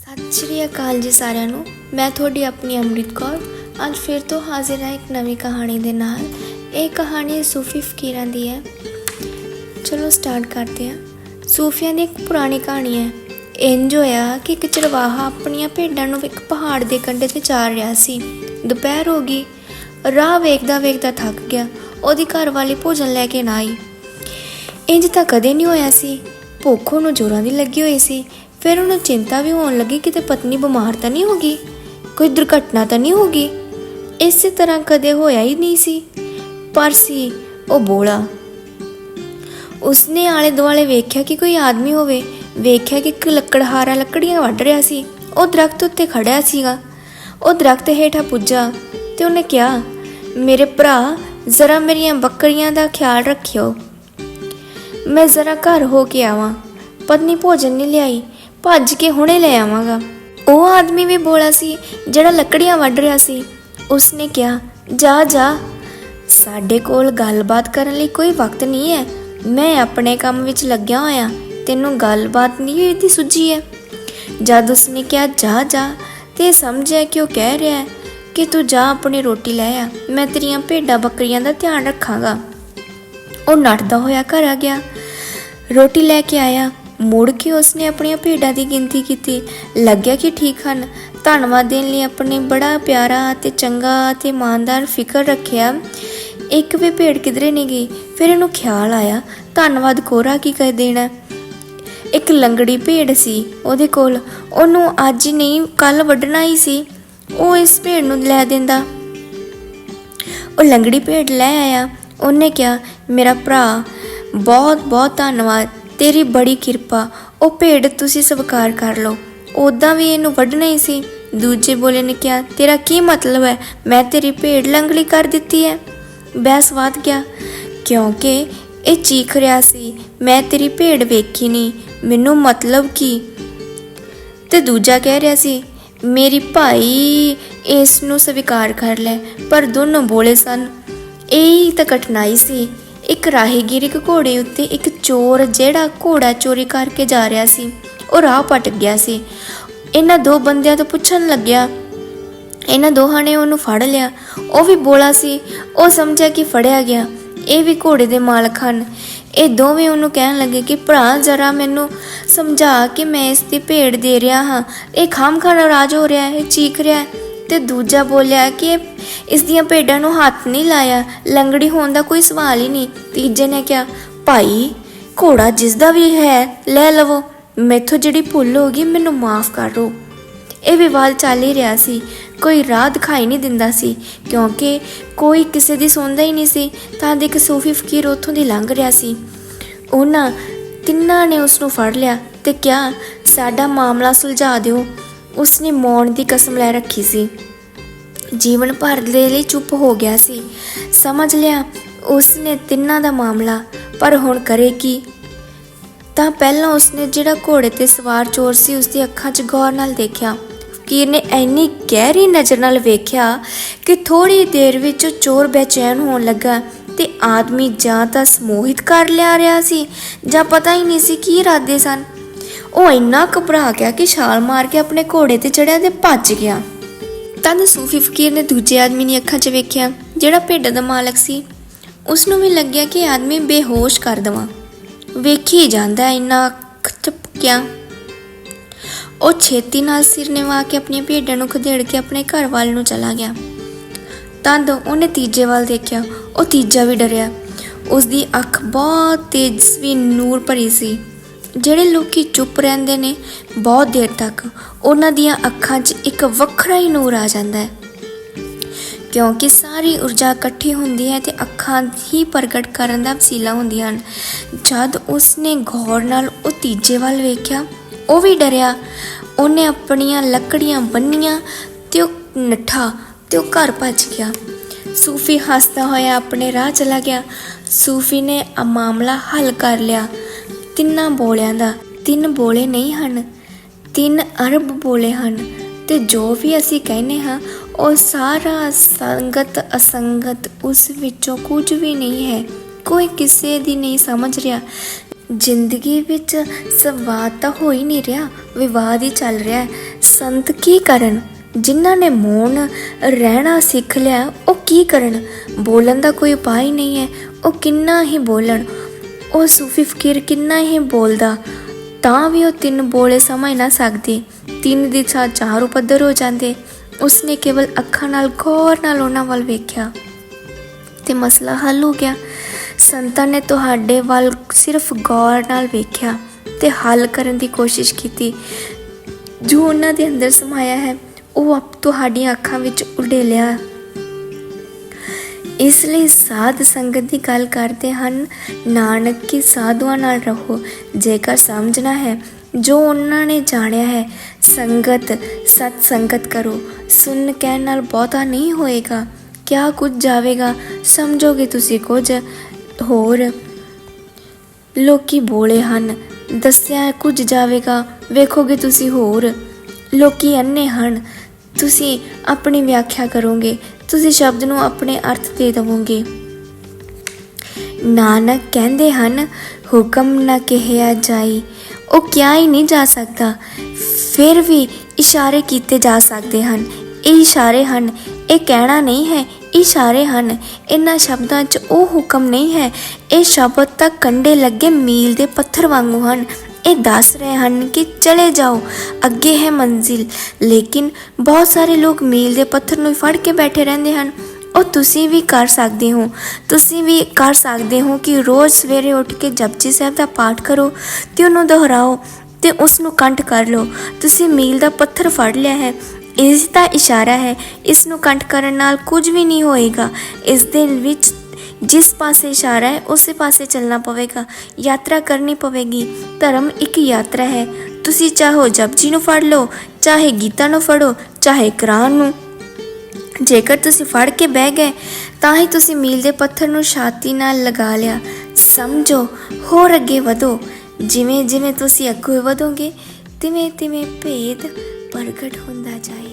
ਸਤਿ ਸ਼੍ਰੀ ਅਕਾਲ ਜੀ ਸਾਰਿਆਂ ਨੂੰ। ਮੈਂ ਤੁਹਾਡੀ ਆਪਣੀ ਅੰਮ੍ਰਿਤ ਕੌਰ। ਅੱਜ ਫਿਰ ਤੋਂ ਹਾਜ਼ਰ ਹਾਂ ਇੱਕ ਨਵੀਂ ਕਹਾਣੀ ਦੇ ਨਾਲ। ਇਹ ਕਹਾਣੀ ਸੂਫੀ ਫਕੀਰਾਂ ਦੀ ਹੈ। ਚਲੋ ਸਟਾਰਟ ਕਰਦੇ ਹਾਂ। ਸੂਫੀਆਂ ਦੀ ਇੱਕ ਪੁਰਾਣੀ ਕਹਾਣੀ ਹੈ। ਇੰਜ ਹੋਇਆ ਕਿ ਇੱਕ ਚਰਵਾਹਾ ਆਪਣੀਆਂ ਭੇਡਾਂ ਨੂੰ ਇੱਕ ਪਹਾੜ ਦੇ ਕੰਢੇ ਤੇ ਚਾਰ ਰਿਹਾ ਸੀ। ਦੁਪਹਿਰ ਹੋ ਗਈ। ਰਾਹ ਵੇਖਦਾ ਵੇਖਦਾ ਥੱਕ ਗਿਆ। ਉਹਦੀ ਘਰ ਵਾਲੀ ਭੋਜਨ ਲੈ ਕੇ ਨਾ ਆਈ। ਇੰਜ ਤਾਂ ਕਦੇ ਨਹੀਂ ਹੋਇਆ ਸੀ। ਭੁੱਖ ਨੂੰ ਜ਼ੋਰਾਂ ਦੀ ਲੱਗੀ ਹੋਈ ਸੀ। ਫਿਰ ਉਹਨੂੰ ਚਿੰਤਾ ਵੀ ਹੋਣ ਲੱਗੀ ਕਿਤੇ ਪਤਨੀ ਬਿਮਾਰ ਤਾਂ ਨਹੀਂ ਹੋ ਗਈ ਕੋਈ ਦੁਰਘਟਨਾ ਤਾਂ ਨਹੀਂ ਹੋ ਗਈ ਇਸੇ ਤਰ੍ਹਾਂ ਕਦੇ ਹੋਇਆ ਹੀ ਨਹੀਂ ਸੀ। ਪਰ ਸੀ ਉਹ ਬੋਲਾ। ਉਸਨੇ ਆਲੇ ਦੁਆਲੇ ਵੇਖਿਆ ਕਿ ਕੋਈ ਆਦਮੀ ਹੋਵੇ, ਵੇਖਿਆ ਕਿ ਇੱਕ ਲੱਕੜਹਾਰਾ ਲੱਕੜੀਆਂ ਵੱਢ ਰਿਹਾ ਸੀ। ਉਹ ਦਰਖਤ ਉੱਤੇ ਖੜਿਆ ਸੀਗਾ। ਉਹ ਦਰਖਤ ਹੇਠਾਂ ਪੁੱਜਾ ਤੇ ਉਹਨੇ ਕਿਹਾ, ਮੇਰੇ ਭਰਾ, ਜ਼ਰਾ ਮੇਰੀਆਂ ਬੱਕਰੀਆਂ ਦਾ ਖਿਆਲ ਰੱਖਿਓ। ਮੈਂ ਜ਼ਰਾ ਘਰ ਹੋ ਕੇ ਆਵਾਂ। ਪਤਨੀ ਭੋਜਨ ਨਹੀਂ ਲਿਆਈ। ਭੱਜ ਕੇ ਹੁਣੇ ਲੈ ਆਵਾਂਗਾ। ਉਹ ਆਦਮੀ ਵੀ ਬੋਲਾ ਸੀ, ਜਿਹੜਾ ਲੱਕੜੀਆਂ ਵੱਢ ਰਿਹਾ ਸੀ। ਉਸਨੇ ਕਿਹਾ, ਜਾ ਜਾ। ਸਾਡੇ ਕੋਲ ਗੱਲਬਾਤ ਕਰਨ ਲਈ ਕੋਈ ਵਕਤ ਨਹੀਂ ਹੈ। ਮੈਂ ਆਪਣੇ ਕੰਮ ਵਿੱਚ ਲੱਗਿਆ ਹੋਇਆ। ਤੈਨੂੰ ਗੱਲਬਾਤ ਨਹੀਂ ਦੀ ਸੁਝੀ ਹੈ। ਜਦ ਉਸਨੇ ਕਿਹਾ, ਜਾ ਜਾ, ਤੇ ਸਮਝਿਆ ਕਿ ਉਹ ਕਹਿ ਰਿਹਾ ਹੈ ਕਿ ਤੂੰ ਜਾ ਆਪਣੀ ਰੋਟੀ ਲੈ ਆ। ਮੈਂ ਤੇਰੀਆਂ ਭੇਡਾਂ ਬੱਕਰੀਆਂ ਦਾ ਧਿਆਨ ਰੱਖਾਂਗਾ। ਉਹ ਨੱਠਦਾ ਹੋਇਆ ਘਰ ਆ ਗਿਆ। ਰੋਟੀ ਲੈ ਕੇ ਆਇਆ। ਮੁੜ ਕੇ ਉਸਨੇ ਆਪਣੀਆਂ ਭੇਡਾਂ ਦੀ ਗਿਣਤੀ ਕੀਤੀ। ਲੱਗਿਆ ਕਿ ਠੀਕ ਹਨ। ਧੰਨਵਾਦ ਦੇਣ ਲਈ ਆਪਣੇ ਬੜਾ ਪਿਆਰਾ ਅਤੇ ਚੰਗਾ ਅਤੇ ਇਮਾਨਦਾਰ ਫਿਕਰ ਰੱਖਿਆ। ਇੱਕ ਵੀ ਭੇਡ ਕਿਧਰੇ ਨਹੀਂ ਗਈ। ਫਿਰ ਇਹਨੂੰ ਖਿਆਲ ਆਇਆ, ਧੰਨਵਾਦ ਕੋਰਾ, ਕੀ ਕਰ ਦੇਣਾ? ਇੱਕ ਲੰਗੜੀ ਭੇਡ ਸੀ ਉਹਦੇ ਕੋਲ। ਉਹਨੂੰ ਅੱਜ ਨਹੀਂ, ਕੱਲ ਵੱਢਣਾ ਹੀ ਸੀ। ਉਹ ਇਸ ਭੇਡ ਨੂੰ ਲੈ ਦਿੰਦਾ। ਉਹ ਲੰਗੜੀ ਭੇਡ ਲੈ ਆਇਆ। ਉਹਨੇ ਕਿਹਾ, ਮੇਰਾ ਭਰਾ ਬਹੁਤ ਬਹੁਤ ਧੰਨਵਾਦ। ਤੇਰੀ ਬੜੀ ਕਿਰਪਾ। ਉਹ ਭੇਡ ਤੁਸੀਂ ਸਵੀਕਾਰ ਕਰ ਲਓ। ਉਦਾਂ ਵੀ ਇਹਨੂੰ ਵੱਢਣਾ ਹੀ ਸੀ। ਦੂਜੇ ਬੋਲੇ ਨੇ ਕਿਹਾ, ਤੇਰਾ ਕੀ ਮਤਲਬ ਹੈ? ਮੈਂ ਤੇਰੀ ਭੇਡ ਲੰਗਲੀ ਕਰ ਦਿੱਤੀ ਹੈ। ਬਹਿਸ ਵੱਧ ਗਿਆ। ਕਿਉਂਕਿ ਇਹ ਚੀਖ ਰਿਹਾ ਸੀ, ਮੈਂ ਤੇਰੀ ਭੇਡ ਵੇਖੀ ਨਹੀਂ ਮੈਨੂੰ ਮਤਲਬ ਕੀ? ਤੇ ਦੂਜਾ ਕਹਿ ਰਿਹਾ ਸੀ, ਮੇਰੀ ਭਾਈ ਇਸ ਨੂੰ ਸਵੀਕਾਰ ਕਰ ਲੈ, ਪਰ ਦੋਨੋਂ ਬੋਲੇ ਸਨ। ਇਹੀ ਤਾਂ ਕਠਿਨਾਈ ਸੀ। ਇੱਕ ਰਾਹਗੀਰ ਇੱਕ ਘੋੜੇ ਉੱਤੇ, ਇੱਕ ਚੋਰ ਜਿਹੜਾ ਘੋੜਾ ਚੋਰੀ ਕਰਕੇ ਜਾ ਰਿਹਾ ਸੀ, ਉਹ ਰਾਹ ਪਟ ਗਿਆ ਸੀ। ਇਹਨਾਂ ਦੋ ਬੰਦਿਆਂ ਤੋਂ ਪੁੱਛਣ ਲੱਗਿਆ। ਇਹਨਾਂ ਦੋਹਾਂ ਨੇ ਉਹਨੂੰ ਫੜ ਲਿਆ। ਉਹ ਵੀ ਬੋਲਾ ਸੀ। ਉਹ ਸਮਝਿਆ ਕਿ ਫੜਿਆ ਗਿਆ। ਇਹ ਵੀ ਘੋੜੇ ਦੇ ਮਾਲਕ ਹਨ। ਇਹ ਦੋਵੇਂ ਉਹਨੂੰ ਕਹਿਣ ਲੱਗੇ ਕਿ, ਭਰਾ, ਜਰਾ ਮੈਨੂੰ ਸਮਝਾ ਕਿ ਮੈਂ ਇਸ ਦੀ ਭੇਡ ਦੇ ਰਿਹਾ ਹਾਂ। ਇਹ ਖਾਮਖਾ ਨਾਰਾਜ਼ ਹੋ ਰਿਹਾ ਹੈ, ਇਹ ਚੀਖ ਰਿਹਾ ਹੈ। ਤੇ ਦੂਜਾ ਬੋਲਿਆ ਕਿ ਇਸ ਦੀਆਂ ਭੇਡਾਂ ਨੂੰ ਹੱਥ ਨਹੀਂ ਲਾਇਆ। ਲੰਗੜੀ ਹੋਣ ਦਾ ਕੋਈ ਸਵਾਲ ਹੀ ਨਹੀਂ। ਤੀਜੇ ਨੇ ਕਿਹਾ, ਭਾਈ ਘੋੜਾ ਜਿਸ ਦਾ ਵੀ ਹੈ, ਲੈ ਲਵੋ। ਮੈਥੋਂ ਜਿਹੜੀ ਭੁੱਲ ਹੋ ਗਈ, ਮੈਨੂੰ ਮਾਫ ਕਰ। ਦਿਓ ਇਹ ਵਿਵਾਦ ਚੱਲ ਹੀ ਰਿਹਾ ਸੀ। ਕੋਈ ਰਾਹ ਦਿਖਾਈ ਨਹੀਂ ਦਿੰਦਾ ਸੀ, ਕਿਉਂਕਿ ਕੋਈ ਕਿਸੇ ਦੀ ਸੁਣਦਾ ਹੀ ਨਹੀਂ ਸੀ। ਤਾਂ ਇੱਕ ਸੂਫੀ ਫਕੀਰ ਉੱਥੋਂ ਦੀ ਲੰਘ ਰਿਹਾ ਸੀ। ਉਹਨਾਂ ਤਿੰਨਾਂ ਨੇ ਉਸ ਨੂੰ ਫੜ ਲਿਆ ਤੇ ਕਿਹਾ, ਸਾਡਾ ਮਾਮਲਾ ਸੁਲਝਾ ਦਿਓ। ਉਸਨੇ ਮੌਨ ਦੀ ਕਸਮ ਲੈ ਰੱਖੀ ਸੀ। ਜੀਵਨ ਭਰ ਦੇ ਲਈ ਚੁੱਪ ਹੋ ਗਿਆ ਸੀ। ਸਮਝ ਲਿਆ ਉਸ ਨੇ ਤਿੰਨਾਂ ਦਾ ਮਾਮਲਾ ਪਰ ਹੁਣ ਕਰੇ ਕੀ? ਤਾਂ ਪਹਿਲਾਂ ਉਸਨੇ ਜਿਹੜਾ ਘੋੜੇ ਤੇ ਸਵਾਰ ਚੋਰ ਸੀ ਉਸ ਦੀ ਅੱਖਾਂ 'ਚ ਗੌਰ ਨਾਲ ਦੇਖਿਆ। ਫਕੀਰ ਨੇ ਐਨੀ ਗਹਿਰੀ ਨਜ਼ਰ ਨਾਲ ਵੇਖਿਆ ਕਿ ਥੋੜੀ ਦੇਰ ਵਿੱਚ ਚੋਰ ਬੇਚੈਨ ਹੋਣ ਲੱਗਾ ਤੇ ਆਦਮੀ ਜਾਂ ਤਾਂ ਸਮੋਹਿਤ ਕਰ ਲਿਆ ਰਿਹਾ ਸੀ ਜਾਂ ਪਤਾ ਹੀ ਨਹੀਂ ਸੀ ਕੀ ਇਰਾਦੇ ਸਨ। ਉਹ ਇੰਨਾ ਘਬਰਾ ਗਿਆ ਕਿ ਛਾਲ ਮਾਰ ਕੇ ਆਪਣੇ ਘੋੜੇ ਤੇ ਚੜਿਆ ਤੇ ਭੱਜ ਗਿਆ। ਤਦ ਸੂਫੀ ਫਕੀਰ ਨੇ ਦੂਜੇ ਆਦਮੀ ਦੀਆਂ ਅੱਖਾਂ 'ਚ ਵੇਖਿਆ, ਜਿਹੜਾ ਭੇਡਾਂ ਦਾ ਮਾਲਕ ਸੀ। ਉਸ ਨੂੰ ਵੀ ਲੱਗਿਆ ਕਿ ਆਦਮੀ ਬੇਹੋਸ਼ ਕਰ ਦਵਾਂ। ਵੇਖੀ ਜਾਂਦਾ ਇੰਨਾ ਅੱਖ ਝਪਕਿਆ ਉਹ ਛੇਤੀ ਨਾਲ ਸਿਰ ਨਿਵਾ ਕੇ ਆਪਣੀਆਂ ਭੇਡਾਂ ਨੂੰ ਖਦੇੜ ਕੇ ਆਪਣੇ ਘਰ ਵੱਲ ਨੂੰ ਚਲਾ ਗਿਆ। ਤਦ ਉਹਨੇ ਤੀਜੇ ਵੱਲ ਦੇਖਿਆ। ਉਹ ਤੀਜਾ ਵੀ ਡਰਿਆ। ਉਸ ਦੀ ਅੱਖ ਬਹੁਤ ਤੇਜਸਵੀ ਨੂਰ ਭਰੀ ਸੀ। ਜਿਹੜੇ ਲੋਕੀ ਚੁੱਪ ਰਹਿੰਦੇ ਨੇ ਬਹੁਤ ਦੇਰ ਤੱਕ, ਉਹਨਾਂ ਦੀਆਂ ਅੱਖਾਂ 'ਚ ਇੱਕ ਵੱਖਰਾ ਹੀ ਨੂਰ ਆ ਜਾਂਦਾ ਹੈ। ਕਿਉਂਕਿ ਸਾਰੀ ਊਰਜਾ ਇਕੱਠੀ ਹੁੰਦੀ ਹੈ ਤੇ ਅੱਖਾਂ ਹੀ ਪ੍ਰਗਟ ਕਰਨ ਦਾ ਵਸੀਲਾ ਹੁੰਦੀਆਂ ਹਨ। ਜਦ ਉਸਨੇ ਗੌਰ ਨਾਲ ਉਹ ਤੀਜੇ ਵੱਲ ਵੇਖਿਆ, ਉਹ ਵੀ ਡਰਿਆ। ਉਹਨੇ ਆਪਣੀਆਂ ਲੱਕੜੀਆਂ ਬੰਨੀਆਂ ਤੇ ਉਹ ਨੱਠਾ ਤੇ ਉਹ ਘਰ ਭੱਜ ਗਿਆ। ਸੂਫੀ ਹੱਸਦਾ ਹੋਇਆ ਆਪਣੇ ਰਾਹ ਚਲਾ ਗਿਆ। ਸੂਫੀ ਨੇ ਆ ਮਾਮਲਾ ਹੱਲ ਕਰ ਲਿਆ। ਤਿੰਨਾਂ ਬੋਲਿਆਂ ਦਾ। ਤਿੰਨ ਬੋਲੇ ਨਹੀਂ ਹਨ, ਤਿੰਨ ਅਰਬ ਬੋਲੇ ਹਨ। ਤੇ ਜੋ ਵੀ ਅਸੀਂ ਕਹਿੰਦੇ ਹਾਂ, ਉਹ ਸਾਰਾ ਸੰਗਤ ਅਸੰਗਤ ਉਸ ਵਿੱਚੋਂ ਕੁਝ ਵੀ ਨਹੀਂ ਹੈ। ਕੋਈ ਕਿਸੇ ਦੀ ਨਹੀਂ ਸਮਝ ਰਿਹਾ। ਜ਼ਿੰਦਗੀ ਵਿੱਚ ਸੰਵਾਦ ਤਾਂ ਹੋ ਹੀ ਨਹੀਂ ਰਿਹਾ, ਵਿਵਾਦ ਹੀ ਚੱਲ ਰਿਹਾ। ਸੰਤ ਕੀ ਕਰਨ? ਜਿਨ੍ਹਾਂ ਨੇ ਮੌਨ ਰਹਿਣਾ ਸਿੱਖ ਲਿਆ, ਉਹ ਕੀ ਕਰਨ? ਬੋਲਣ ਦਾ ਕੋਈ ਉਪਾਅ ਹੀ ਨਹੀਂ ਹੈ। ਉਹ ਕਿੰਨਾ ਹੀ ਬੋਲਣ? ਉਹ ਸੂਫੀ ਫਕੀਰ ਕਿੰਨਾ ਹੀ ਬੋਲਦਾ? ਤਾਂ ਵੀ ਉਹ ਤਿੰਨ ਬੋਲੇ ਸਮਝ ਨਾ ਸਕਦੇ। ਤਿੰਨ ਦੀ ਥਾਂ ਚਾਰ ਉਪੱਦਰ ਹੋ ਜਾਂਦੇ। ਉਸਨੇ ਕੇਵਲ ਅੱਖਾਂ ਨਾਲ, ਗੌਰ ਨਾਲ ਉਹਨਾਂ ਵੱਲ ਵੇਖਿਆ। ਤੇ ਮਸਲਾ ਹੱਲ ਹੋ ਗਿਆ। ਸੰਤਾਂ ਨੇ ਤੁਹਾਡੇ ਵੱਲ ਸਿਰਫ ਗੌਰ ਨਾਲ ਵੇਖਿਆ ਤੇ ਹੱਲ ਕਰਨ ਦੀ ਕੋਸ਼ਿਸ਼ ਕੀਤੀ। ਜੋ ਉਹਨਾਂ ਦੇ ਅੰਦਰ ਸਮਾਇਆ ਹੈ, ਉਹ ਆਪ ਤੁਹਾਡੀਆਂ ਅੱਖਾਂ ਵਿੱਚ ਉਡੇਲਿਆ ਇਸ ਲਈ ਸਾਧ ਸੰਗਤ ਦੀ ਗੱਲ ਕਰਦੇ ਹਨ, ਨਾਨਕ ਕੀ ਸਾਧੂਆਂ ਨਾਲ ਰਹੋ, ਜੇਕਰ ਸਮਝਣਾ ਹੈ, ਜੋ ਉਹਨਾਂ ਨੇ ਜਾਣਿਆ ਹੈ, ਸੰਗਤ, ਸਤ ਸੰਗਤ ਕਰੋ, ਸੁਣ ਕਹਿਣ ਨਾਲ ਬਹੁਤਾ ਨਹੀਂ ਹੋਏਗਾ। ਕਿਆ ਕੁਝ ਜਾਵੇਗਾ, ਸਮਝੋਗੇ ਤੁਸੀਂ ਕੁਝ? ਹੋਰ, ਲੋਕੀ ਬੋਲੇ ਹਨ, ਦੱਸਿਆ ਕੁਝ ਜਾਵੇਗਾ, ਵੇਖੋਗੇ ਤੁਸੀਂ ਹੋਰ। ਲੋਕੀ ਅੰਨੇ ਹਨ ਤੁਸੀਂ ਆਪਣੀ ਵਿਆਖਿਆ ਕਰੋਗੇ, ਤੁਸੀਂ ਸ਼ਬਦ ਨੂੰ ਆਪਣੇ ਅਰਥ ਦੇ ਦੇਵੋਗੇ। ਨਾਨਕ ਕਹਿੰਦੇ ਹਨ, ਹੁਕਮ ਨਾ ਕਿਹਾ ਜਾਈ, ਉਹ ਕਿਹਾ ਹੀ ਨਹੀਂ ਜਾ ਸਕਦਾ। ਫਿਰ ਵੀ ਇਸ਼ਾਰੇ ਕੀਤੇ ਜਾ ਸਕਦੇ ਹਨ। ਇਹ ਇਸ਼ਾਰੇ ਹਨ, ਇਹ ਕਹਿਣਾ ਨਹੀਂ ਹੈ, ਇਸ਼ਾਰੇ ਹਨ। ਇਹਨਾਂ ਸ਼ਬਦਾਂ 'ਚ ਉਹ ਹੁਕਮ ਨਹੀਂ ਹੈ, ਇਹ ਸ਼ਬਦ ਤਾਂ ਕੰਡੇ ਲੱਗੇ ਮੀਲ ਦੇ ਪੱਥਰ ਵਾਂਗੂ ਹਨ। ਇਹ ਦੱਸ ਰਹੇ ਹਨ ਕਿ ਚਲੇ ਜਾਓ, ਅੱਗੇ ਹੈ ਮੰਜ਼ਿਲ। ਲੇਕਿਨ ਬਹੁਤ ਸਾਰੇ ਲੋਕ ਮੀਲ ਦੇ ਪੱਥਰ ਨੂੰ ਫੜ ਕੇ ਬੈਠੇ ਰਹਿੰਦੇ ਹਨ। ਉਹ ਤੁਸੀਂ ਵੀ ਕਰ ਸਕਦੇ ਹੋ। ਤੁਸੀਂ ਵੀ ਕਰ ਸਕਦੇ ਹੋ ਕਿ ਰੋਜ਼ ਸਵੇਰੇ ਉੱਠ ਕੇ ਜਪਜੀ ਸਾਹਿਬ ਦਾ ਪਾਠ ਕਰੋ ਤੇ ਉਹਨੂੰ ਦੁਹਰਾਓ ਤੇ ਉਸ ਨੂੰ ਕੰਠ ਕਰ ਲਓ। ਤੁਸੀਂ ਮੀਲ ਦਾ ਪੱਥਰ ਫੜ ਲਿਆ ਹੈ। ਇਸ ਦਾ ਇਸ਼ਾਰਾ ਹੈ। ਇਸ ਨੂੰ ਕੰਠ ਕਰਨ ਨਾਲ ਕੁਝ ਵੀ ਨਹੀਂ ਹੋਏਗਾ। ਇਸ ਦੇ ਵਿੱਚ ਜਿਸ ਪਾਸੇ ਇਸ਼ਾਰਾ ਹੈ, ਉਸੇ ਪਾਸੇ ਚੱਲਣਾ ਪਵੇਗਾ। ਯਾਤਰਾ ਕਰਨੀ ਪਵੇਗੀ। ਧਰਮ ਇੱਕ ਯਾਤਰਾ ਹੈ। ਤੁਸੀਂ ਚਾਹੋ ਜਪਜੀ ਨੂੰ ਫੜ ਲਓ, ਚਾਹੇ ਗੀਤਾ ਨੂੰ ਫੜੋ, ਚਾਹੇ ਕੁਰਾਨ ਨੂੰ। ਜੇਕਰ ਤੁਸੀਂ ਫੜ ਕੇ ਬਹਿ ਗਏ, ਤਾਂ ਹੀ ਤੁਸੀਂ ਮੀਲ ਦੇ ਪੱਥਰ ਨੂੰ ਛਾਤੀ ਨਾਲ ਲਗਾ ਲਿਆ। ਸਮਝੋ, ਹੋਰ ਅੱਗੇ ਵਧੋ। ਜਿਵੇਂ ਜਿਵੇਂ ਤੁਸੀਂ ਅੱਗੇ ਵਧੋਗੇ ਤਿਵੇਂ ਤਿਵੇਂ ਭੇਦ ਪ੍ਰਗਟ ਹੁੰਦਾ ਜਾਏ